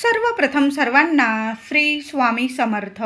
सर्वप्रथम सर्वांना श्री स्वामी समर्थ.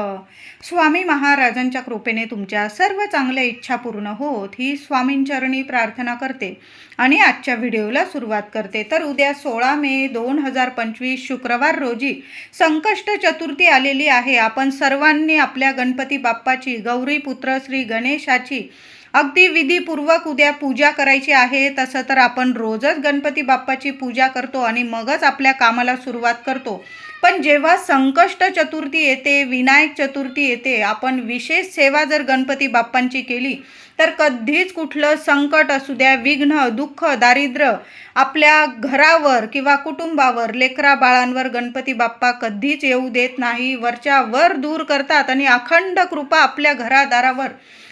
स्वामी महाराजांच्या कृपेने तुमच्या सर्व चांगल्या इच्छा पूर्ण होत ही स्वामींचरणी प्रार्थना करते आणि आजच्या व्हिडिओला सुरुवात करते. तर उद्या सोळा मे दोन हजार पंचवीस शुक्रवार रोजी संकष्ट चतुर्थी आलेली आहे. आपण सर्वांनी आपल्या गणपती बाप्पाची गौरीपुत्र श्री गणेशाची अगदी विधीपूर्वक उद्या पूजा करायची आहे. तसं तर आपण रोजच गणपती बाप्पाची पूजा करतो आणि मगच आपल्या कामाला सुरुवात करतो. पण जेव्हा संकष्ट चतुर्थी येते विनायक चतुर्थी येते आपण विशेष सेवा जर गणपती बाप्पांची केली तर कधीच कुठलं संकट असू द्या विघ्न दुःख दारिद्र्य आपल्या घरावर किंवा कुटुंबावर लेकरा बाळांवर गणपती बाप्पा कधीच येऊ देत नाही. वरच्या वर दूर करतात आणि अखंड कृपा आपल्या घरादारावर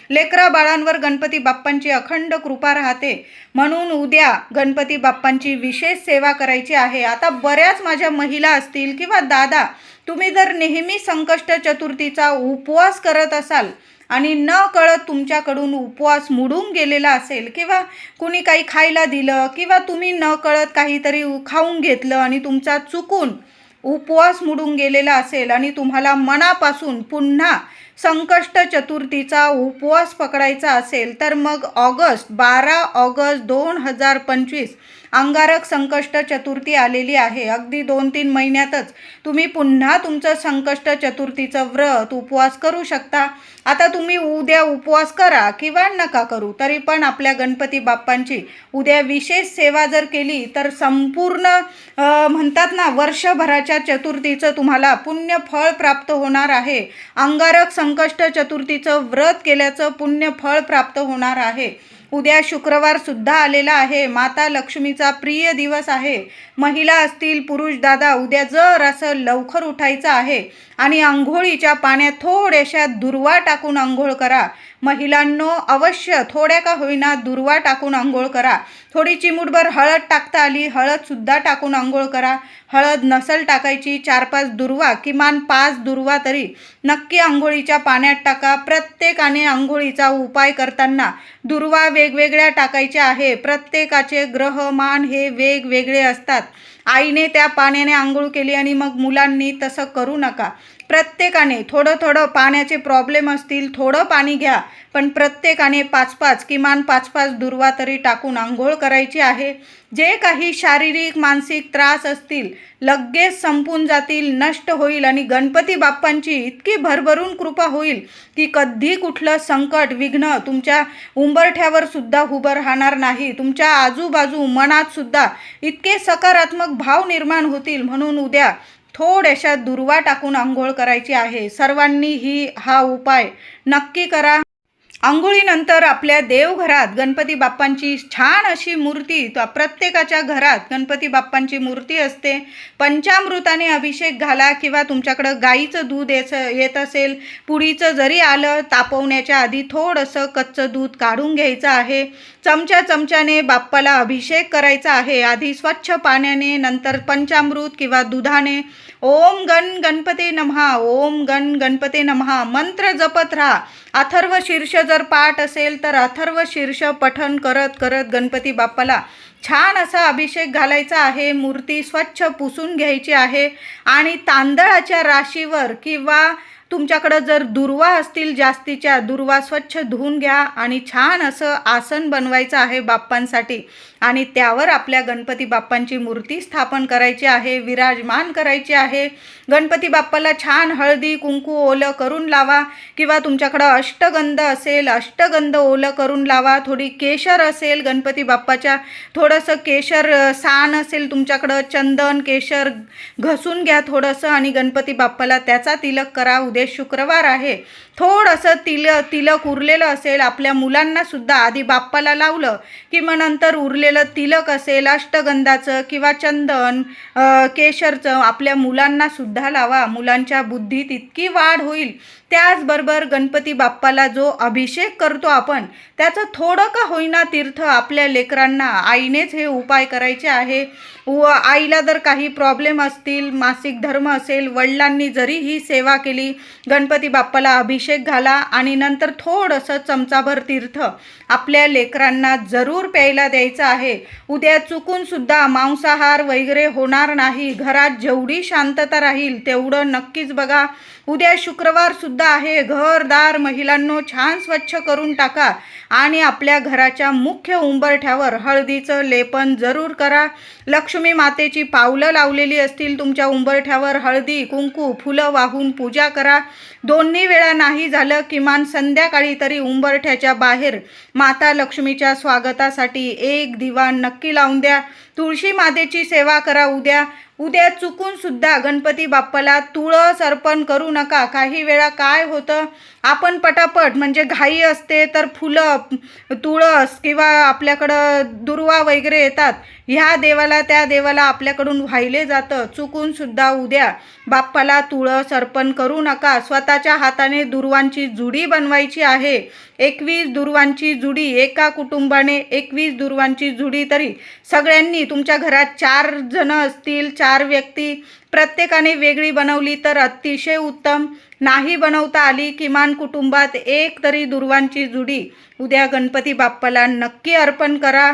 लेकरा बाळांवर गणपती बाप्पांची अखंड कृपा राहते. म्हणून उद्या गणपती बाप्पांची विशेष सेवा करायची आहे. आता बऱ्याच माझ्या महिला असतील किंवा दादा तुम्ही जर नेहमी संकष्ट चतुर्थीचा उपवास करत असाल आणि न कळत तुमच्याकडून उपवास मुडून गेलेला असेल किंवा कुणी काही खायला दिलं किंवा तुम्ही न कळत काहीतरी खाऊन घेतलं आणि तुमचा चुकून उपवास मुडून गेलेला असेल आणि तुम्हाला मनापासून पुन्हा संकष्ट चतुर्थीचा उपवास पकडायचा असेल तर मग ऑगस्ट बारा ऑगस्ट दोन हजार पंचवीस अंगारक संकष्ट चतुर्थी आलेली आहे. अगदी दोन तीन महिन्यातच तुम्ही पुन्हा तुमचं संकष्ट चतुर्थीचं व्रत उपवास करू शकता. आता तुम्ही उद्या उपवास करा किंवा नका करू तरी पण आपल्या गणपती बाप्पांची उद्या विशेष सेवा जर केली तर संपूर्ण म्हणतात ना वर्षभराच्या चतुर्थीचं तुम्हाला पुण्य फळ प्राप्त होणार आहे. अंगारक सं संकष्ट चतुर्थीचं व्रत केल्याचं पुण्य फळ प्राप्त होणार आहे. उद्या शुक्रवार सुद्धा आलेला आहे. माता लक्ष्मीचा प्रिय दिवस आहे. महिला असतील पुरुष दादा उद्या जर असं लवकर उठायचं आहे आणि आंघोळीच्या पाण्यात थोड्याशा दुर्वा टाकून आंघोळ करा महिलांनो अवश्य थोड्या का होईना दुर्वा टाकून आंघोळ करा. थोडी चिमूटभर हळद टाकता आली हळदसुद्धा टाकून आंघोळ करा. हळद नसल टाकायची चार पाच दुर्वा किमान पाच दुर्वा तरी. नक्की आंघोळीच्या पाण्यात टाका. प्रत्येकाने आंघोळीचा उपाय करताना दुर्वा वेगवेगळ्या टाकायच्या आहे. प्रत्येकाचे ग्रहमान हे वेगवेगळे असतात. आईने त्या पाण्याने आंघोळ केली आणि मग मुलांनी तसं करू नका. प्रत्येकाने थोडं थोडं पाण्याचे प्रॉब्लेम असतील थोडं पाणी घ्या पण प्रत्येकाने पाच पाच किमान पाच पाच दुर्वा तरी टाकून आंघोळ करायची आहे. जे काही शारीरिक मानसिक त्रास असतील लगेच संपून जातील नष्ट होईल आणि गणपती बाप्पांची इतकी भरभरून कृपा होईल की कधी कुठलं संकट विघ्न तुमच्या उंबरठ्यावर सुद्धा उभं राहणार नाही. तुमच्या आजूबाजू मनात सुद्धा इतके सकारात्मक भाव निर्माण होतील म्हणून उद्या थोड्याशा दुर्वा टाकून आंघोळ करायची आहे. सर्वांनी ही हा उपाय नक्की करा. आंघोळीनंतर आपल्या देवघरात गणपती बाप्पांची छान अशी मूर्ती प्रत्येकाच्या घरात गणपती बाप्पांची मूर्ती असते. पंचामृताने अभिषेक घाला किंवा तुमच्याकडं गाईचं दूध येच येत असेल पुडीचं जरी आलं तापवण्याच्या आधी थोडंसं कच्चं दूध काढून घ्यायचं आहे. चमच्या चमच्याने बाप्पाला अभिषेक करायचा आहे. आधी स्वच्छ पाण्याने नंतर पंचामृत किंवा दुधाने ओम गण गणपती नमहा ओम गण गणपती नमहा मंत्र जपत राहा. अथर्व शीर्ष जर पाठ असेल तर अथर्व शीर्ष पठन करत करत गणपती बाप्पाला छान असा अभिषेक घालायचा आहे. मूर्ती स्वच्छ पुसून घ्यायची आहे आणि तांदळाच्या राशीवर किंवा तुमच्याकडं जर दुर्वा असतील जास्तीच्या दुर्वा स्वच्छ धुवून घ्या आणि छान असं आसन बनवायचं आहे बाप्पांसाठी. आणि त्यावर आपल्या गणपती बाप्पांची मूर्ती स्थापन करायची आहे विराजमान करायची आहे. गणपती बाप्पाला छान हळदी कुंकू ओलं करून लावा किंवा तुमच्याकडं अष्टगंध असेल अष्टगंध ओलं करून लावा थोडी केशर असेल गणपती बाप्पाच्या थोडंसं केशर सान असेल तुमच्याकडं चंदन केशर घसून घ्या थोडंसं आणि गणपती बाप्पाला त्याचा तिलक करा. उद्या शुक्रवार आहे. थोडंसं तिल तिलक उरलेलं असेल आपल्या मुलांनासुद्धा आधी बाप्पाला लावलं की मग नंतर उरलेलं तिलक असेल अष्टगंधाचं किंवा चंदन केशरचं आपल्या मुलांनासुद्धा लावा. मुलांच्या बुद्धीत इतकी वाढ होईल. त्याचबरोबर गणपती बाप्पाला जो अभिषेक करतो आपण त्याचं थोडं का होईना तीर्थ आपल्या लेकरांना आईनेच हे उपाय करायचे आहे. व आईला जर काही प्रॉब्लेम असतील मासिक धर्म असेल वडिलांनी जरी ही सेवा केली गणपती बाप्पाला अभिषेक घाला आणि नंतर थोडंसं चमचाभर तीर्थ आपल्या लेकरांना जरूर प्यायला द्यायचं आहे. उद्या चुकूनसुद्धा मांसाहार वगैरे होणार नाही. घरात जेवढी शांतता राहील तेवढं नक्कीच बघा. उद्या शुक्रवार सुद्धा आहे. घरदार महिलांनो छान स्वच्छ करून टाका आणि आपल्या घराच्या मुख्य उंबरठ्यावर हळदीचं लेपन जरूर करा. लक्ष्मी मातेची पावलं लावलेली असतील तुमच्या उंबरठ्यावर हळदी कुंकू फुलं वाहून पूजा करा. दोन्ही वेळा नाही झालं किमान संध्याकाळी तरी उंबरठ्याच्या बाहेर माता लक्ष्मीच्या स्वागतासाठी एक दिवा नक्की लावून द्या. तुळशी मातेची सेवा करा उद्या. उद्या चुकून सुद्धा गणपती बाप्पाला तुळस अर्पण करू नका. काही वेळा काय होतं? आपण पटापट म्हणजे घाई असते तर फुलं तुळस किंवा आपल्याकडं दुर्वा वगैरे येतात. ह्या देवाला त्या देवाला आपल्याकडून व्हायले जातं. चुकून सुद्धा उद्या बाप्पाला तुळस अर्पण करू नका. स्वतःच्या हाताने दुर्वांची जुडी बनवायची आहे. एकवीस दुर्वांची जुडी एका कुटुंबाने एकवीस दुर्वांची जुडी तरी सगळ्यांनी तुमच्या घरात चार जण असतील चार व्यक्ती प्रत्येकाने वेगळी बनवली तर अतिशय उत्तम. नाही बनवता आली किमान कुटुंबात एक तरी दुर्वांची जुडी. उद्या गणपती बाप्पाला नक्की अर्पण करा.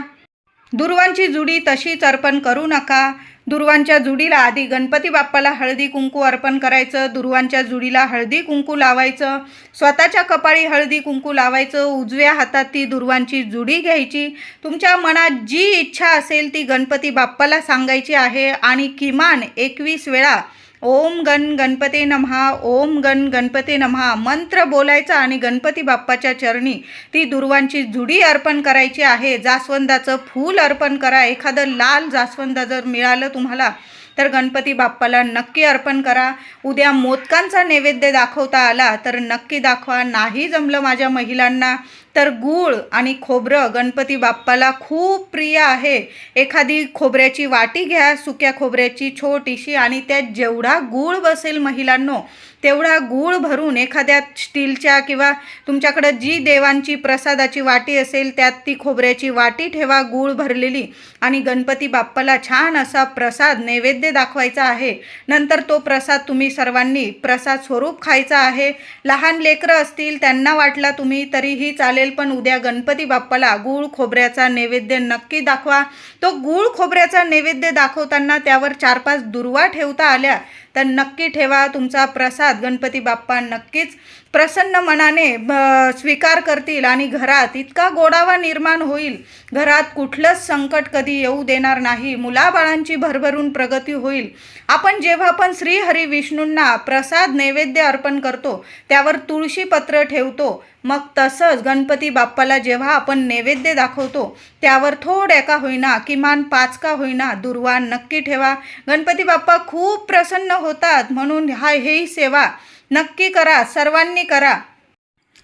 दुर्वांची जुडी तशीच अर्पण करू नका. दुर्वांच्या जुडीला आधी गणपती बाप्पाला हळदी कुंकू अर्पण करायचं दुर्वांच्या जुडीला हळदी कुंकू लावायचं स्वतःच्या कपाळी हळदी कुंकू लावायचं उजव्या हातात ती दुर्वांची जुडी घ्यायची. तुमच्या मनात जी इच्छा असेल ती गणपती बाप्पाला सांगायची आहे आणि किमान एकवीस वेळा ओम गण गणपते नमहा ओम गण गणपते नमहा. मंत्र बोलायचा आणि गणपती बाप्पाच्या चरणी ती दुर्वांची झुडी अर्पण करायची आहे. जास्वंदाचं फूल अर्पण करा. एखादं लाल जास्वंद जर मिळालं तुम्हाला तर गणपती बाप्पाला नक्की अर्पण करा. उद्या मोदकांचा नैवेद्य दाखवता आला तर नक्की दाखवा. नाही जमलं माझ्या महिलांना तर गूळ आणि खोबरं गणपती बाप्पाला खूप प्रिय आहे. एखादी खोबऱ्याची वाटी घ्या सुक्या खोबऱ्याची छोटीशी आणि त्यात जेवढा गूळ बसेल महिलांनो तेवढा गूळ भरून एखाद्या स्टीलच्या किंवा तुमच्याकडं जी देवांची प्रसादाची वाटी असेल त्यात ती खोबऱ्याची वाटी ठेवा गूळ भरलेली. आणि गणपती बाप्पाला छान असा प्रसाद नैवेद्य दाखवायचा आहे. नंतर तो प्रसाद तुम्ही सर्वांनी प्रसाद स्वरूप खायचा आहे. लहान लेकरं असतील त्यांना वाटला तुम्ही तरीही चालेल पण उद्या गणपती बाप्पाला गूळ खोबऱ्याचा नैवेद्य नक्की दाखवा. तो गूळ खोबऱ्याचा नैवेद्य दाखवताना त्यावर चार पाच दुर्वा ठेवता आल्या. तर नक्की ठेवा तुमचा प्रसाद. गणपती बाप्पा नक्कीच प्रसन्न मनाने ब- स्वीकार करतील आणि घरात इतका गोडावा निर्माण होईल. घरात कुठलंच संकट कधी येऊ देणार नाही. मुलाबाळांची भरभरून प्रगती होईल. आपण जेव्हा पण श्रीहरी विष्णूंना प्रसाद नैवेद्य अर्पण करतो त्यावर तुळशी पत्र ठेवतो. मग तसंच गणपती बाप्पाला जेव्हा आपण नैवेद्य दाखवतो त्यावर थोड्या का होईना किमान पाच का होईना दुर्वा नक्की ठेवा. गणपती बाप्पा खूप प्रसन्न होतात म्हणून हा ही सेवा नक्की करा सर्वांनी करा.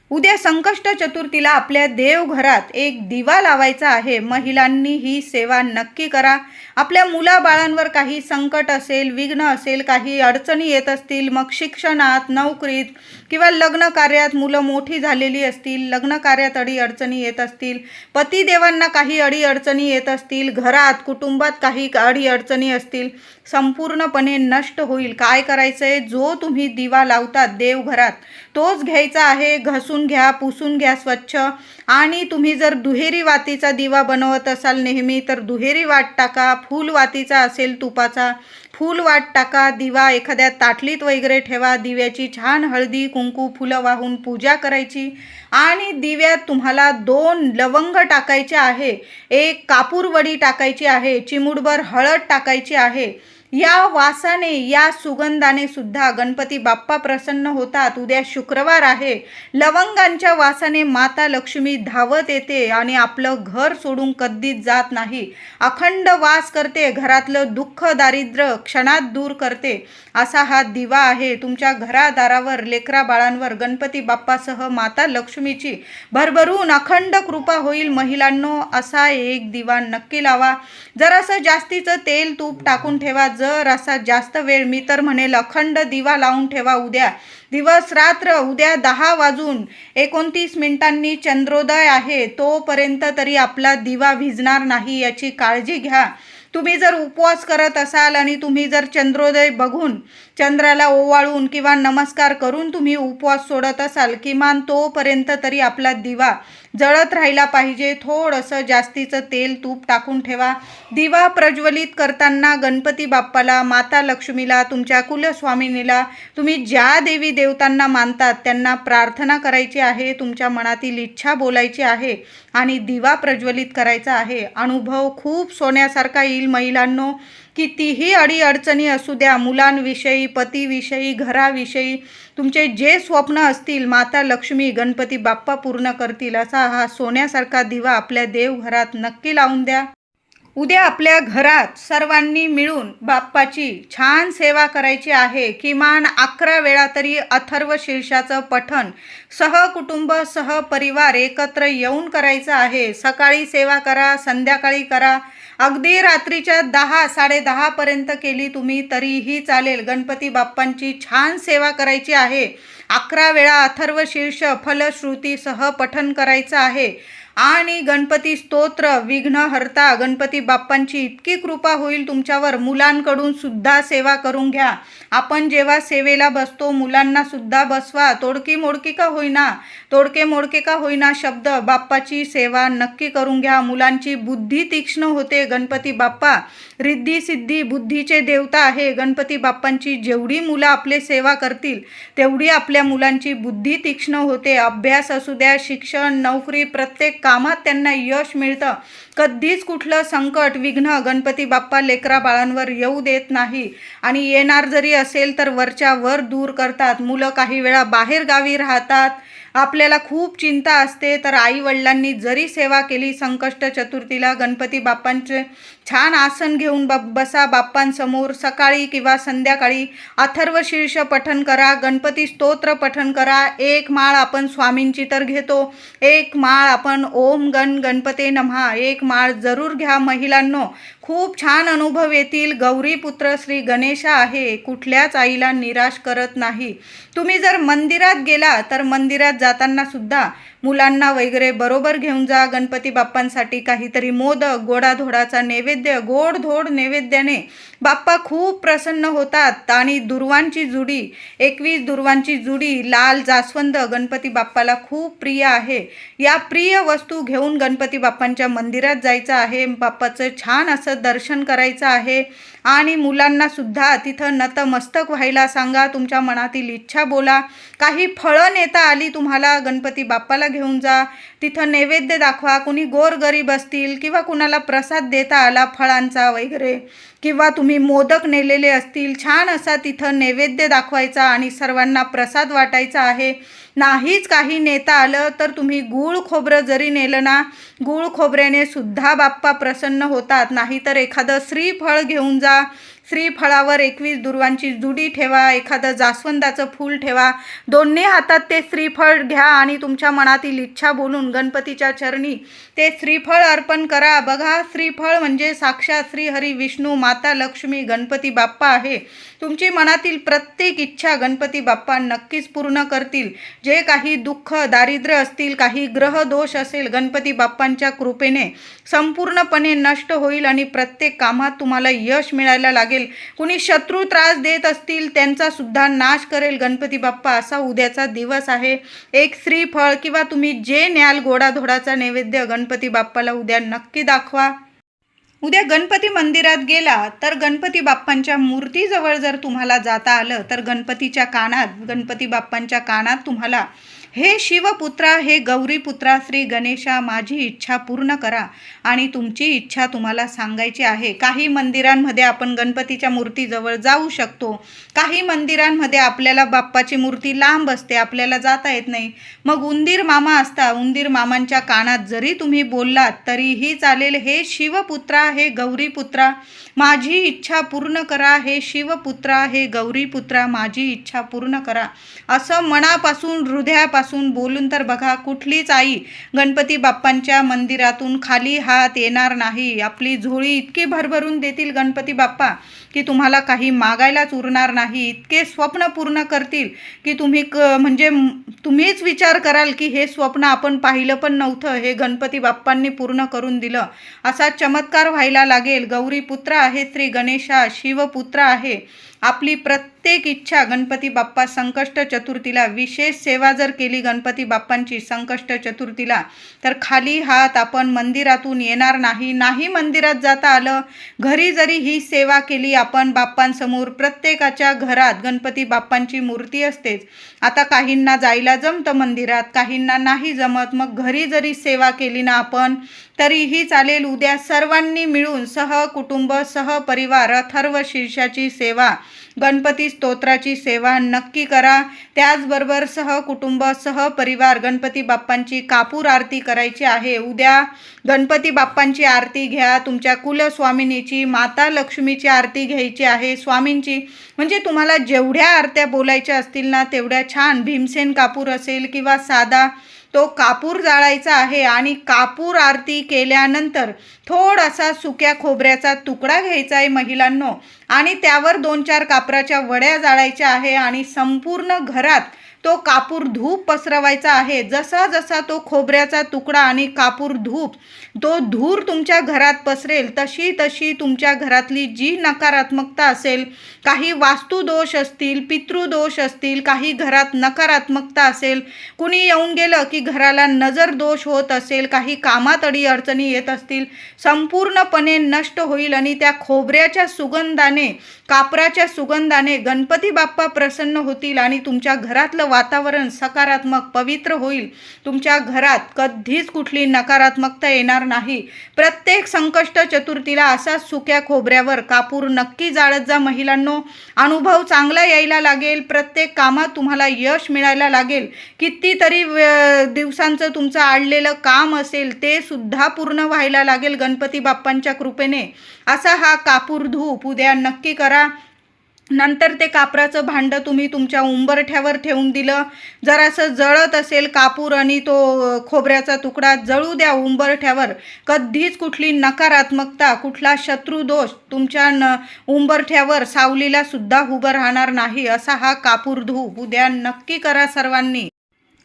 उद्या संकष्ट चतुर्थीला आपल्या देवघरात एक दिवा लावायचा आहे. महिलांनी ही सेवा नक्की करा. आपल्या मुलाबाळांवर काही संकट असेल विघ्न असेल काही अडचणी येत असतील मग शिक्षणात नोकरीत किंवा लग्न कार्यात मुलं मोठी झालेली असतील लग्न कार्यात अडी अडचणी येत असतील पतिदेवांना काही अडी अडचणी येत असतील घरात कुटुंबात काही अडी अडचणी असतील संपूर्णपणे नष्ट होईल. काय करायचं आहे जो तुम्ही दिवा लावतात देवघरात तोच घ्यायचा आहे घसून घ्या पुसून घ्या स्वच्छ. आणि तुम्ही जर दुहेरी वातीचा दिवा बनवत असाल नेहमी तर दुहेरी वाट टाका फूल वातीचा असेल तुपाचा फूल वाट टाका दिवा एखाद्या ताटलीत वगैरे ठेवा दिव्याची छान हळदी कुंकू फुलं वाहून पूजा करायची. आणि दिव्यात तुम्हाला दोन लवंग टाकायचे आहे. एक कापूरवडी टाकायची आहे चिमुडभर हळद टाकायची आहे. या वासाने या सुगंधाने सुद्धा गणपती बाप्पा प्रसन्न होतात. उद्या शुक्रवार आहे. लवंगांच्या वासाने माता लक्ष्मी धावत येते आणि आपलं घर सोडून कधीच जात नाही. अखंड वास करते घरातलं दुःख दारिद्र्य क्षणात दूर करते. असा हा दिवा आहे. तुमच्या घरादारावर लेकरा बाळांवर गणपती बाप्पासह माता लक्ष्मीची भरभरून अखंड कृपा होईल. महिलांनो असा एक दिवा नक्की लावा. जरासं जास्तीचं तेल तूप टाकून ठेवा. जर असा जास्त वेळ मी तर म्हणेल अखंड दिवा लावून ठेवा उद्या. दिवस रात्र उद्या दहा वाजून एकोणतीस मिनिटांनी चंद्रोदय आहे. तोपर्यंत तरी आपला दिवा भिजणार नाही याची काळजी घ्या. तुम्ही जर उपवास करत असाल आणि तुम्ही जर चंद्रोदय बघून चंद्राला ओवाळून किंवा नमस्कार करून तुम्ही उपवास सोडत असाल किमान तोपर्यंत तरी आपला दिवा जळत राहिला पाहिजे. थोडंसं जास्तीचं तेल तूप टाकून ठेवा. दिवा प्रज्वलित करताना गणपती बाप्पाला माता लक्ष्मीला तुमच्या कुलस्वामिनीला तुम्ही ज्या देवी देवतांना मानतात त्यांना प्रार्थना करायची आहे तुमच्या मनातील इच्छा बोलायची आहे आणि दिवा प्रज्वलित करायचा आहे. अनुभव खूप सोन्यासारखा येईल. महिलांनो कितीही अडीअडचणी असू द्या मुलांविषयी पतीविषयी घराविषयी तुमचे जे स्वप्न असतील माता लक्ष्मी गणपती बाप्पा पूर्ण करतील असा हा सोन्यासारखा दिवा आपल्या देवघरात नक्की लावून द्या. उद्या आपल्या घरात सर्वांनी मिळून बाप्पाची छान सेवा करायची आहे. किमान अकरा वेळा तरी अथर्व शीर्षाचं पठण सहकुटुंब सहपरिवार एकत्र येऊन करायचं आहे. सकाळी सेवा करा संध्याकाळी करा. अगदी रात्रीच्या दहा साडेदहापर्यंत केली तुम्ही तरीही चालेल. गणपती बाप्पांची छान सेवा करायची आहे. अकरा वेळा अथर्व शीर्ष फलश्रुतीसह पठन करायचं आहे. आणि गणपती स्तोत्र विघ्नहर्ता गणपती बाप्पांची इतकी कृपा होईल तुमच्यावर. मुलांकडून सुद्धा सेवा करून घ्या. आपण जेव्हा सेवेला बसतो मुलांना सुद्धा बसवा. तोडकी मोडकी का होईना? तोडके मोडके का होईना शब्द? बाप्पाची सेवा नक्की करून घ्या. मुलांची बुद्धी तीक्ष्ण होते गणपती बाप्पा. रिद्धी सिद्धी बुद्धीचे देवता आहे. गणपती बाप्पांची जेवढी मुलं आपले सेवा करतील तेवढी आपल्या मुलांची बुद्धी तीक्ष्ण होते. अभ्यास असू द्या शिक्षण नोकरी प्रत्येक कामात त्यांना यश मिळतं. कधीच कुठलं संकट विघ्न गणपती बाप्पा लेकरा बाळांवर येऊ देत नाही. आणि येणार जरी असेल तर वरच्या वर दूर करतात. मुलं काही वेळा बाहेर गावी राहतात. आपल्याला खूप चिंता असते. तर आई वडिलांनी जरी सेवा केली संकष्ट चतुर्थीला गणपती बाप्पांचे छान आसन घेऊन ब बसा बाप्पांसमोर. सकाळी किंवा संध्याकाळी अथर्व शीर्ष पठन करा गणपती स्तोत्र पठन करा. एक माळ आपण स्वामींची तर घेतो. एक माळ आपण ओम गण गणपते नमहा. एक माळ जरूर घ्या महिलांनो. खूप छान अनुभव येतील. गौरीपुत्र श्री गणेशा आहे. कुठल्याच आईला निराश करत नाही. तुम्ही जर मंदिरात गेला तर मंदिरात जाताना सुद्धा मुलांना वगैरे बरोबर घेऊन जा. गणपती बाप्पांसाठी काहीतरी मोदक गोडाधोडाचा नैवेद्य गोड धोड नैवेद्याने बाप्पा खूप प्रसन्न होतात आणि दुर्वांची जुडी एकवीस दुर्वांची जुडी लाल जास्वंद गणपती बाप्पाला खूप प्रिय आहे. या प्रिय वस्तू घेऊन गणपती बाप्पांच्या मंदिरात जायचं आहे. बाप्पाचं छान असं दर्शन करायचं आहे. आणि मुलांनासुद्धा तिथं नतमस्तक व्हायला सांगा. तुमच्या मनातील इच्छा बोला. काही फळं नेता आली तुम्हाला गणपती बाप्पाला घेऊन जा. तिथं नैवेद्य दाखवा. कुणी गोरगरीब असतील किंवा कुणाला प्रसाद देता आला फळांचा वगैरे. किंवा तुम्ही मोदक नेलेले असतील छान असा तिथं नैवेद्य दाखवायचा आणि सर्वांना प्रसाद वाटायचा आहे. नाहीच काही नेता आलं तर तुम्ही गूळ खोबरं जरी नेलं ना गूळ खोबऱ्याने सुद्धा बाप्पा प्रसन्न होतात. नाहीतर एखादं श्रीफळ घेऊन जा श्रीफळावर एकवीस दुर्वांची जुडी ठेवा एखादं जास्वंदाचं फूल ठेवा. दोन्ही हातात ते श्रीफळ घ्या आणि तुमच्या मनातील इच्छा बोलून गणपतीच्या चरणी ते श्रीफळ अर्पण करा. बघा श्रीफळ म्हणजे साक्षात श्रीहरी विष्णू माता लक्ष्मी गणपती बाप्पा आहे. तुमची मनातील प्रत्येक इच्छा गणपती बाप्पा नक्कीच पूर्ण करतील. जे काही दुःख दारिद्र्य असतील काही ग्रह दोष असेल गणपती बाप्पांच्या कृपेने संपूर्णपणे नष्ट होईल आणि प्रत्येक कामात तुम्हाला यश मिळायला लागेल. कुणी शत्रू त्रास देत असतील त्यांचा सुद्धा नाश करेल गणपती बाप्पा. असा उद्याचा दिवस आहे. एक श्रीफळ किंवा तुम्ही जे न्याल गोडाधोडाचा नैवेद्य गणपती बाप्पाला उद्या नक्की दाखवा. उद्या गणपती मंदिरात गेला तर गणपती बाप्पांच्या मूर्तीजवळ जर तुम्हाला जाता आलं तर गणपतीच्या कानात गणपती बाप्पांच्या कानात तुम्हाला हे शिवपुत्रा हे गौरीपुत्रा श्री गणेशा माझी इच्छा पूर्ण करा आणि तुमची इच्छा तुम्हाला सांगायची आहे. काही मंदिरांमध्ये आपण गणपतीच्या मूर्तीजवळ जाऊ शकतो. काही मंदिरांमध्ये आपल्याला बाप्पाची मूर्ती लांब असते आपल्याला जाता येत नाही. मग उंदीर मामा असता उंदीर मामांच्या कानात जरी तुम्ही बोललात तरीही चालेल हे शिवपुत्रा हे गौरीपुत्रा माझी इच्छा पूर्ण करा हे शिवपुत्रा हे गौरीपुत्रा माझी इच्छा पूर्ण करा. असं मनापासून हृदयापासून बोलून तर बघा कुठलीच आई गणपती बाप्पांच्या मंदिरातून खाली हात येणार नाही. आपली झोळी इतकी भरभरून देतील गणपती बाप्पा की तुम्हाला काही मागायलाच उरणार नाही. इतके स्वप्न पूर्ण करतील की तुम्ही क म्हणजे तुम्हीच विचार कराल की हे स्वप्न आपण पाहिलं पण नव्हतं हे गणपती बाप्पांनी पूर्ण करून दिलं. असा चमत्कार व्हायला लागेल. गौरी पुत्र आहे श्री गणेशा शिवपुत्र आहे. आपली प्रत्येक इच्छा गणपती बाप्पा संकष्ट चतुर्थीला विशेष सेवा जर केली गणपती बाप्पांची संकष्ट चतुर्थीला तर खाली हात आपण मंदिरातून येणार नाही. नाही मंदिरात जाता आलं घरी जरी ही सेवा केली आपण बाप्पांसमोर प्रत्येकाच्या घरात गणपती बाप्पांची मूर्ती असतेच. आता काहींना जायला जमतं मंदिरात काहींना नाही जमत. मग घरी जरी सेवा केली ना आपण तरीही चालेल उद्या सर्वांनी मिळून सहकुटुंब सहपरिवार अथर्व शीर्षाची सेवा. गणपती स्तोत्राची सेवा नक्की करा. त्याचबरोबर सहकुटुंब सहपरिवार गणपती बाप्पांची कापूर आरती करायची आहे. उद्या गणपती बाप्पांची आरती घ्या. तुमच्या कुलस्वामिनीची माता लक्ष्मीची आरती घ्यायची आहे. स्वामींची म्हणजे तुम्हाला जेवढ्या आरत्या बोलायच्या असतील ना तेवढ्या छान भीमसेन कापूर असेल किंवा साधा तो कापूर जाळायचा आहे आणि कापूर आरती केल्यानंतर थोडासा सुक्या खोबऱ्याचा तुकडा घ्यायचा आहे महिलांनो. आणि त्यावर दोन चार कापराच्या वड्या जाळायच्या आहे आणि संपूर्ण घरात तो कापूर धूप पसरवायचा आहे. जसा जसा तो खोबऱ्याचा तुकडा आणि कापूर धूप तो धूर तुमच्या घरात पसरेल तशी तशी तुमच्या घरातली जी नकारात्मकता असेल काही वास्तुदोष असतील पितृदोष असतील काही घरात नकारात्मकता असेल कुणी येऊन गेलं की घराला नजर दोष होत असेल काही कामात अडी अडचणी येत असतील संपूर्णपणे नष्ट होईल आणि त्या खोबऱ्याच्या सुगंधाने कापराच्या सुगंधाने गणपती बाप्पा प्रसन्न होतील आणि तुमच्या घरातलं वातावरण सकारात्मक पवित्र होईल. तुमच्या घरात कधीच कुठली नकारात्मकता येणार नाही. प्रत्येक संकष्ट चतुर्थीला असा सुक्या खोबऱ्यावर कापूर नक्की जाळत जा महिलांनो. अनुभव चांगला यायला लागेल. प्रत्येक कामात तुम्हाला यश मिळायला लागेल. कितीतरी दिवसांचं तुमचं आडलेलं काम असेल ते सुद्धा पूर्ण व्हायला लागेल गणपती बाप्पांच्या कृपेने. असा हा कापूर धूप उद्या नक्की करा. नंतर ते कापराचं भांडं तुम्ही तुमच्या उंबरठ्यावर ठेवून दिलं. जरासं जळत असेल कापूर आणि तो खोबऱ्याचा तुकडा जळू द्या उंबरठ्यावर. कधीच कुठली नकारात्मकता कुठला शत्रुदोष तुमच्या न उंबरठ्यावर सावलीला सुद्धा उभं राहणार नाही. असा हा कापूर धू उद्या नक्की करा सर्वांनी.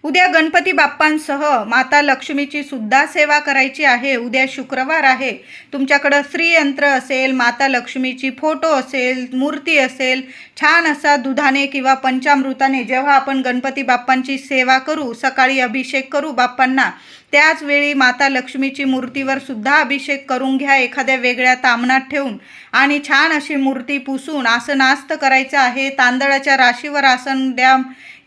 उद्या गणपती बाप्पांसह माता लक्ष्मीची सुद्धा सेवा करायची आहे. उद्या शुक्रवार आहे. तुमच्याकडं श्रीयंत्र असेल माता लक्ष्मीची फोटो असेल मूर्ती असेल छान असा दुधाने किंवा पंचामृताने जेव्हा आपण गणपती बाप्पांची सेवा करू सकाळी अभिषेक करू बाप्पांना त्याचवेळी माता लक्ष्मीची मूर्तीवर सुद्धा अभिषेक करून घ्या एखाद्या वेगळ्या तामणात ठेवून. आणि छान अशी मूर्ती पुसून आसनास्त करायचं आहे. तांदळाच्या राशीवर आसन द्या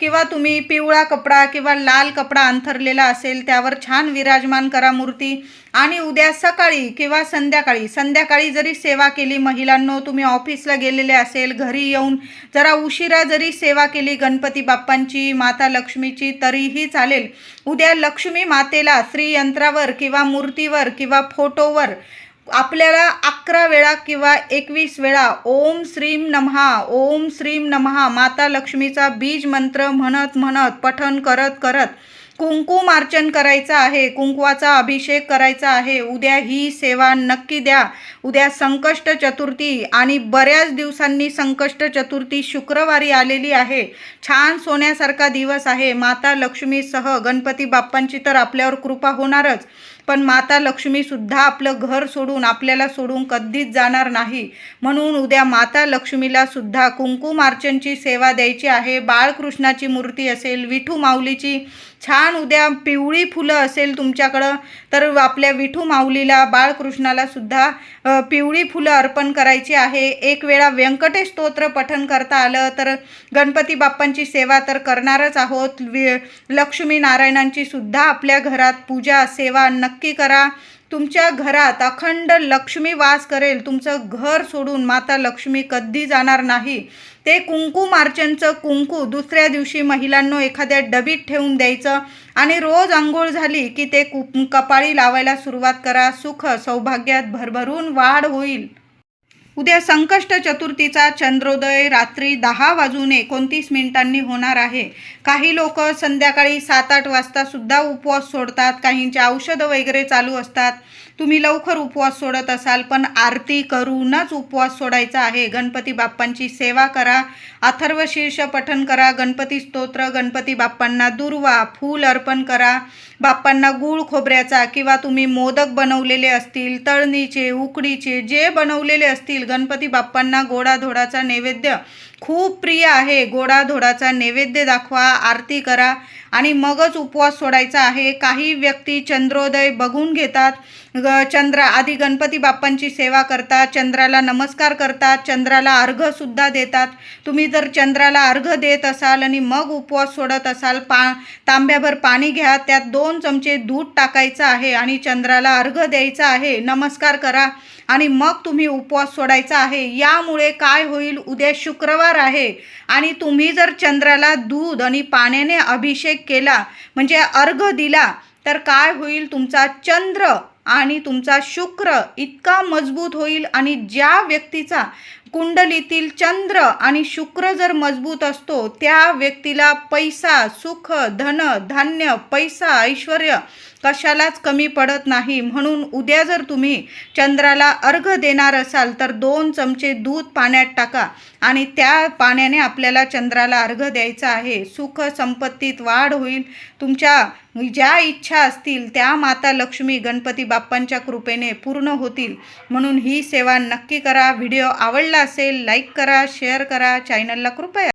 किंवा तुम्ही पिवळा कपडा किंवा लाल कपडा अंथरलेला असेल त्यावर छान विराजमान करा मूर्ती. आणि उद्या सकाळी किंवा संध्याकाळी संध्याकाळी जरी सेवा केली महिलांनो तुम्ही ऑफिसला गेलेले असेल घरी येऊन जरा उशिरा जरी सेवा केली गणपती बाप्पांची माता लक्ष्मीची तरीही चालेल. उद्या लक्ष्मी मातेला श्रीयंत्रावर किंवा मूर्तीवर किंवा फोटोवर आपल्याला अकरा वेळा किंवा एकवीस वेळा ओम श्रीम नमहा ओम श्रीम नमहा माता लक्ष्मीचा बीज मंत्र म्हणत म्हणत पठण करत करत कुंकुमार्चन करायचं आहे कुंकवाचा अभिषेक करायचा आहे. उद्या ही सेवा नक्की द्या. उद्या संकष्ट चतुर्थी आणि बऱ्याच दिवसांनी संकष्ट चतुर्थी शुक्रवारी आलेली आहे. छान सोन्यासारखा दिवस आहे. माता लक्ष्मीसह गणपती बाप्पांची तर आपल्यावर कृपा होणारच. पण माता लक्ष्मीसुद्धा आपलं घर सोडून आपल्याला सोडून कधीच जाणार नाही. म्हणून उद्या माता लक्ष्मीला सुद्धा कुंकुमार्चनची सेवा द्यायची आहे. बाळकृष्णाची मूर्ती असेल विठू माऊलीची छान उद्या पिवळी फुलं असेल तुमच्याकडं तर आपल्या विठू माऊलीला बाळकृष्णाला सुद्धा पिवळी फुलं अर्पण करायची आहे. एक वेळा व्यंकटेश स्तोत्र पठन करता आलं तर गणपती बाप्पांची सेवा तर करणारच आहोत. वि लक्ष्मी नारायणांची सुद्धा आपल्या घरात पूजा सेवा नक्की करा. तुमच्या घरात अखंड लक्ष्मी वास करेल. तुमचं घर सोडून माता लक्ष्मी कधी जाणार नाही. ते कुंकू मार्चनचं कुंकू दुसऱ्या दिवशी महिलांनो एखाद्या डबीत ठेवून द्यायचं आणि रोज आंघोळ झाली की ते कु कपाळी लावायला सुरुवात करा. सुख सौभाग्यात भरभरून वाढ होईल. उद्या संकष्ट चतुर्थीचा चंद्रोदय रात्री दहा वाजून एकोणतीस मिनिटांनी होणार आहे. काही लोक संध्याकाळी सात आठ वाजतासुद्धा उपवास सोडतात. काहींचे औषधं वगैरे चालू असतात. तुम्ही लवकर उपवास सोडत असाल पण आरती करूनच उपवास सोडायचा आहे. गणपती बाप्पांची सेवा करा अथर्व शीर्ष करा गणपती स्तोत्र गणपती बाप्पांना दुर्वा फूल अर्पण करा. बाप्पांना गूळ खोबऱ्याचा किंवा तुम्ही मोदक बनवलेले असतील तळणीचे उकडीचे जे बनवलेले असतील गणपती बाप्पांना गोडाधोडाचा नैवेद्य. खूप प्रिय आहे. गोडाधोडाचा नैवेद्य दाखवा आरती करा आणि मगच उपवास सोडायचा आहे. काही व्यक्ती चंद्रोदय बघून घेतात. ग चंद्र आधी गणपती बाप्पांची सेवा करतात. चंद्राला नमस्कार करतात. चंद्राला अर्घसुद्धा देतात. तुम्ही जर चंद्राला अर्घ देत असाल आणि मग उपवास सोडत असाल पा तांब्याभर पाणी घ्या. त्यात दोन दोन चमचे दूध टाकायचं आहे आणि चंद्राला अर्घ द्यायचा आहे. नमस्कार करा आणि मग तुम्ही उपवास सोडायचा आहे. यामुळे काय होईल? उद्या शुक्रवार आहे आणि तुम्ही जर चंद्राला दूध आणि पाण्याने अभिषेक केला म्हणजे अर्घ दिला तर काय होईल? तुमचा चंद्र आणि तुमचा शुक्र इतका मजबूत होईल आणि ज्या व्यक्तीचा कुंडलीतील चंद्र आणि शुक्र जर मजबूत असतो त्या व्यक्तीला पैसा सुख धन धान्य पैसा ऐश्वर कशालाच कमी पडत नाही. म्हणून उद्या जर तुम्ही चंद्राला अर्घ देणार असाल तर दोन चमचे दूध पाण्यात टाका आणि त्या पाण्याने आपल्याला चंद्राला अर्घ द्यायचा आहे. सुख संपत्तीत वाढ होईल. तुमच्या ज्या इच्छा असतील त्या माता लक्ष्मी गणपती बाप्पांच्या कृपेने पूर्ण होतील. म्हणून ही सेवा नक्की करा. व्हिडिओ आवडला असेल लाईक करा शेअर करा. चॅनलला कृपया